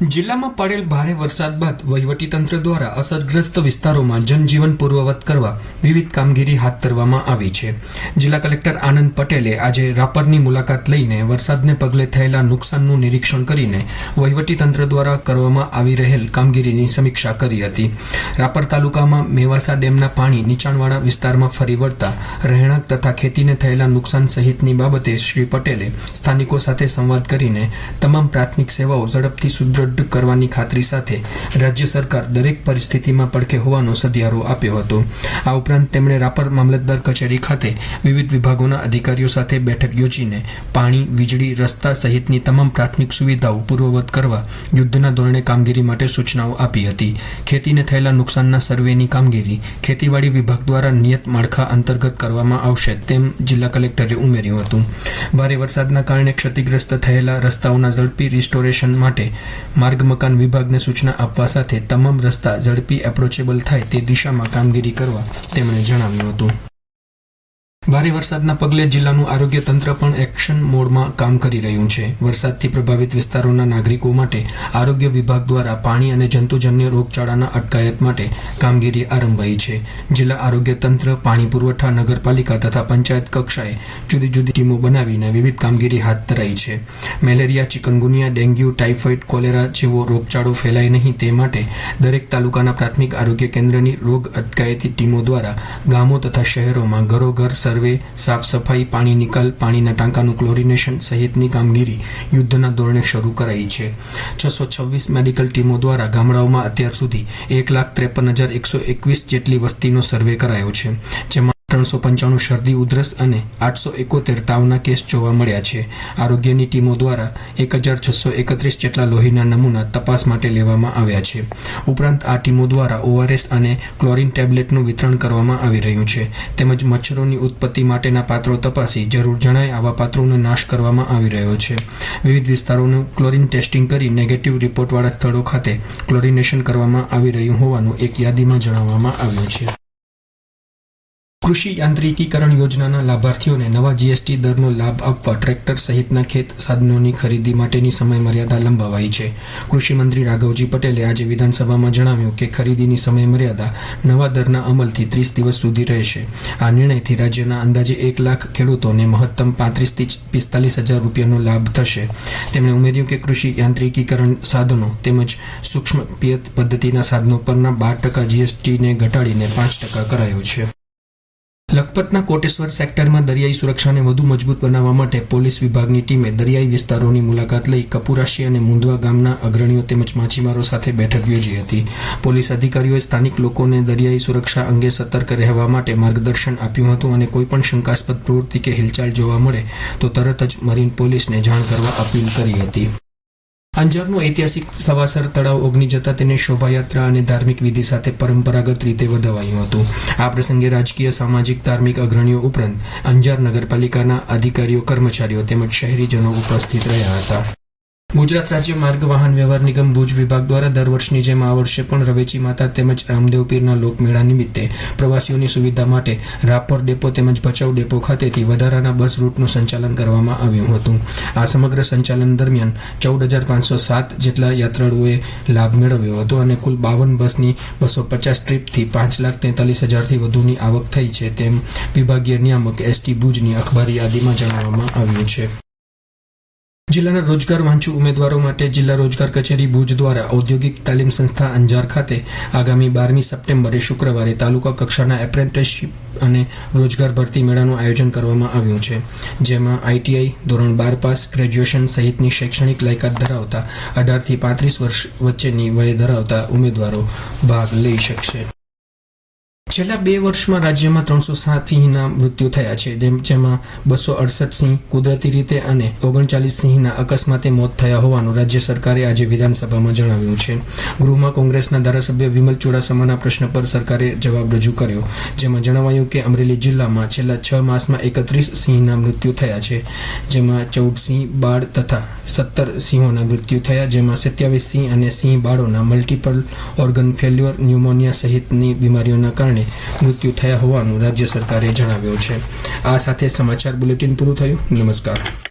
જિલ્લામાં પડેલ ભારે વરસાદ બાદ વહીવટીતંત્ર દ્વારા અસરગ્રસ્ત વિસ્તારોમાં જનજીવન પૂર્વવત કરવા વિવિધ કામગીરી હાથ ધરવામાં આવી છે. જિલ્લા કલેક્ટર આનંદ પટેલે આજે રાપરની મુલાકાત લઈને વરસાદને પગલે થયેલા નુકસાનનું નિરીક્ષણ કરીને વહીવટીતંત્ર દ્વારા કરવામાં આવી રહેલ કામગીરીની સમીક્ષા કરી હતી. રાપર તાલુકામાં મેવાસા ડેમના પાણી નીચાણવાળા વિસ્તારમાં ફરી વળતા રહેણાંક તથા ખેતીને થયેલા નુકસાન સહિતની બાબતે શ્રી પટેલે સ્થાનિકો સાથે સંવાદ કરીને તમામ પ્રાથમિક સેવાઓ ઝડપથી સુદૃઢ કરવાની ખાતરી સાથે રાજ્ય સરકાર દરેક પરિસ્થિતિમાં પડખે હોવાનો સધિયારો આપ્યો હતો. આ ઉપરાંત તેમણે રાપર મામલતદાર કચેરી ખાતે વિવિધ વિભાગોના અધિકારીઓ સાથે બેઠક યોજીને પાણી, વીજળી, રસ્તા સહિતની તમામ પ્રાથમિક સુવિધાઓ પૂર્વવત કરવા યુદ્ધના ધોરણે કામગીરી માટે સૂચનાઓ આપી હતી. ખેતીને થયેલા નુકસાનના સર્વેની કામગીરી ખેતીવાડી વિભાગ દ્વારા નિયત માળખા અંતર્ગત કરવામાં આવશે તેમ જિલ્લા કલેક્ટરે ઉમેર્યું હતું. ભારે વરસાદના કારણે ક્ષતિગ્રસ્ત થયેલા રસ્તાઓના ઝડપી રિસ્ટોરેશન માટે માર્ગ મકાન વિભાગને સૂચના આપવા સાથે તમામ રસ્તા ઝડપી એપ્રોચેબલ થાય તે દિશામાં કામગીરી કરવા તેમણે જણાવ્યું હતું. ભારે વરસાદના પગલે જિલ્લાનું આરોગ્ય તંત્ર પણ એક્શન મોડમાં કામ કરી રહ્યું છે. વરસાદથી પ્રભાવિત વિસ્તારોના નાગરિકો માટે આરોગ્ય વિભાગ દ્વારા પાણી અને જંતુજન્ય રોગચાળાના અટકાયત માટે કામગીરી આરંભાઈ છે. જિલ્લા આરોગ્ય તંત્ર, પાણી પુરવઠા નગરપાલિકા તથા પંચાયત કક્ષાએ જુદી જુદી ટીમો બનાવીને વિવિધ કામગીરી હાથ ધરાઈ છે. Malaria, chikungunya, dengue, typhoid, cholera જેવો રોગચાળો ફેલાય નહીં તે માટે દરેક તાલુકાના પ્રાથમિક આરોગ્ય કેન્દ્રની રોગ અટકાયતી ટીમો દ્વારા ગામો તથા શહેરોમાં ઘરોઘર સર્વે, સાફ સફાઈ, પાણી નિકાલ, પાણીના ટાંકાનું ક્લોરિનેશન સહિતની કામગીરી યુદ્ધના ધોરણે શરૂ કરાઈ છે. છસો છવ્વીસ મેડિકલ ટીમો દ્વારા ગામડાઓમાં અત્યાર સુધી એક લાખ ત્રેપન હજાર એકસો એકવીસ જેટલી વસ્તીનો સર્વે કરાયો છે, જેમાં ત્રણસો પંચાણું શરદી, ઉધરસ અને આઠસો એકોતેર તાવના કેસ જોવા મળ્યા છે. આરોગ્યની ટીમો દ્વારા એક હજાર છસો એકત્રીસ જેટલા લોહીના નમૂના તપાસ માટે લેવામાં આવ્યા છે. ઉપરાંત આ ટીમો દ્વારા ઓઆરએસ અને ક્લોરિન ટેબ્લેટનું વિતરણ કરવામાં આવી રહ્યું છે. તેમજ મચ્છરોની ઉત્પત્તિ માટેના પાત્રો તપાસી જરૂર જણાય આવા પાત્રોનો નાશ કરવામાં આવી રહ્યો છે. વિવિધ વિસ્તારોનું ક્લોરિન ટેસ્ટિંગ કરી નેગેટિવ રિપોર્ટવાળા સ્થળો ખાતે ક્લોરિનેશન કરવામાં આવી રહ્યું હોવાનું એક યાદીમાં જણાવવામાં આવ્યું છે. કૃષિ યાંત્રિકીકરણ યોજનાના લાભાર્થીઓને નવા જીએસટી દરનો લાભ આપવા ટ્રેક્ટર સહિતના ખેત સાધનોની ખરીદી માટેની સમયમર્યાદા લંબાવાઈ છે. કૃષિમંત્રી રાઘવજી પટેલે આજે વિધાનસભામાં જણાવ્યું કે ખરીદીની સમયમર્યાદા નવા દરના અમલથી ત્રીસ દિવસ સુધી રહેશે. આ નિર્ણયથી રાજ્યના અંદાજે એક લાખ ખેડૂતોને મહત્તમ પાંત્રીસથી પિસ્તાલીસ હજાર રૂપિયાનો લાભ થશે. તેમણે ઉમેર્યું કે કૃષિ યાંત્રિકીકરણ સાધનો તેમજ સૂક્ષ્મ પિયત પદ્ધતિના સાધનો પરના બાર ટકા જીએસટીને ઘટાડીને પાંચ ટકા કરાયો છે. લખપતના કોટેશ્વર સેક્ટરમાં દરિયાઈ સુરક્ષાને વધુ મજબૂત બનાવવા માટે પોલીસ વિભાગની ટીમે દરિયાઈ વિસ્તારોની મુલાકાત લઈ કપુરાશી અને મુંદવા ગામના અગ્રણીઓ તેમજ માછીમારો સાથે બેઠક યોજી હતી. પોલીસ અધિકારીઓએ સ્થાનિક લોકોને દરિયાઈ સુરક્ષા અંગે સતર્ક રહેવા માટે માર્ગદર્શન આપ્યું હતું અને કોઈપણ શંકાસ્પદ પ્રવૃત્તિ કે હિલચાલ જોવા મળે તો તરત જ મરીન પોલીસને જાણ કરવા અપીલ કરી હતી. અંજારનું ઐતિહાસિક સવાસર તળાવ ઓગની જતા તેને શોભાયાત્રા અને ધાર્મિક વિધિ સાથે પરંપરાગત રીતે વધાવાયું હતું. આ પ્રસંગે રાજકીય, સામાજિક, ધાર્મિક અગ્રણીઓ ઉપરાંત અંજાર નગરપાલિકાના અધિકારીઓ, કર્મચારીઓ તેમજ શહેરીજનો ઉપસ્થિત રહ્યા હતા. ગુજરાત રાજ્ય માર્ગ વાહન વ્યવહાર નિગમ ભુજ વિભાગ દ્વારા દર વર્ષની જેમ આ વર્ષે પણ રવેચી માતા તેમજ રામદેવ પીરના લોકમેળા નિમિત્તે પ્રવાસીઓની સુવિધા માટે રાપર ડેપો તેમજ ભચાઉ ડેપો ખાતેથી વધારાના બસ રૂટનું સંચાલન કરવામાં આવ્યું હતું. આ સમગ્ર સંચાલન દરમિયાન ચૌદ હજાર પાંચસો સાત જેટલા યાત્રાળુઓએ લાભ મેળવ્યો હતો અને કુલ બાવન બસની બસો પચાસ ટ્રીપથી પાંચ લાખ તેતાલીસ હજારથી વધુની આવક થઈ છે તેમ વિભાગીય નિયામક એસટી ભુજની અખબારી યાદીમાં જણાવવામાં આવ્યું છે. જિલ્લાના રોજગાર વાંચુ ઉમેદવારો માટે જિલ્લા રોજગાર કચેરી ભુજ દ્વારા ઔદ્યોગિક તાલીમ સંસ્થા અંજાર ખાતે આગામી બારમી સપ્ટેમ્બરે શુક્રવારે તાલુકા કક્ષાના એપ્રેન્ટિસશીપ અને રોજગાર ભરતી મેળાનું આયોજન કરવામાં આવ્યું છે, જેમાં આઈટીઆઈ ધોરણ બાર પાસ, ગ્રેજ્યુએશન સહિતની શૈક્ષણિક લાયકાત ધરાવતા અઢારથી પાંત્રીસ વર્ષ વચ્ચેની વય ધરાવતા ઉમેદવારો ભાગ લઈ શકશે. છેલ્લા બે વર્ષમાં રાજ્યમાં ત્રણસો સાત સિંહના મૃત્યુ થયા છે. જેમ- બસો અડસઠ સિંહ કુદરતી રીતે અને ઓગણચાલીસ સિંહના અકસ્માતે મોત થયા હોવાનું રાજ્ય સરકારે આજે વિધાનસભામાં જણાવ્યું છે. ગૃહમાં કોંગ્રેસના ધારાસભ્ય વિમલ ચુડાસમાના પ્રશ્ન પર સરકારે જવાબ રજૂ કર્યો. જેમાં જણાવાયું કે અમરેલી જિલ્લામાં છેલ્લા છ માસમાં એકત્રીસ સિંહના મૃત્યુ થયા છે. જેમાં ચૌદ સિંહ બાળ તથા સત્તર સિંહોના મૃત્યુ થયા, જેમાં સત્યાવીસ સિંહ અને સિંહ બાળોના મલ્ટિપલ ઓર્ગન ફેલ્યુઅર ન્યુમોનિયા સહિતની બીમારીઓના કારણે મૃત્યુ થયા હોવાનું રાજ્ય સરકારે જણાવ્યું છે. આ સાથે સમાચાર બુલેટિન પૂરું થયું. નમસ્કાર.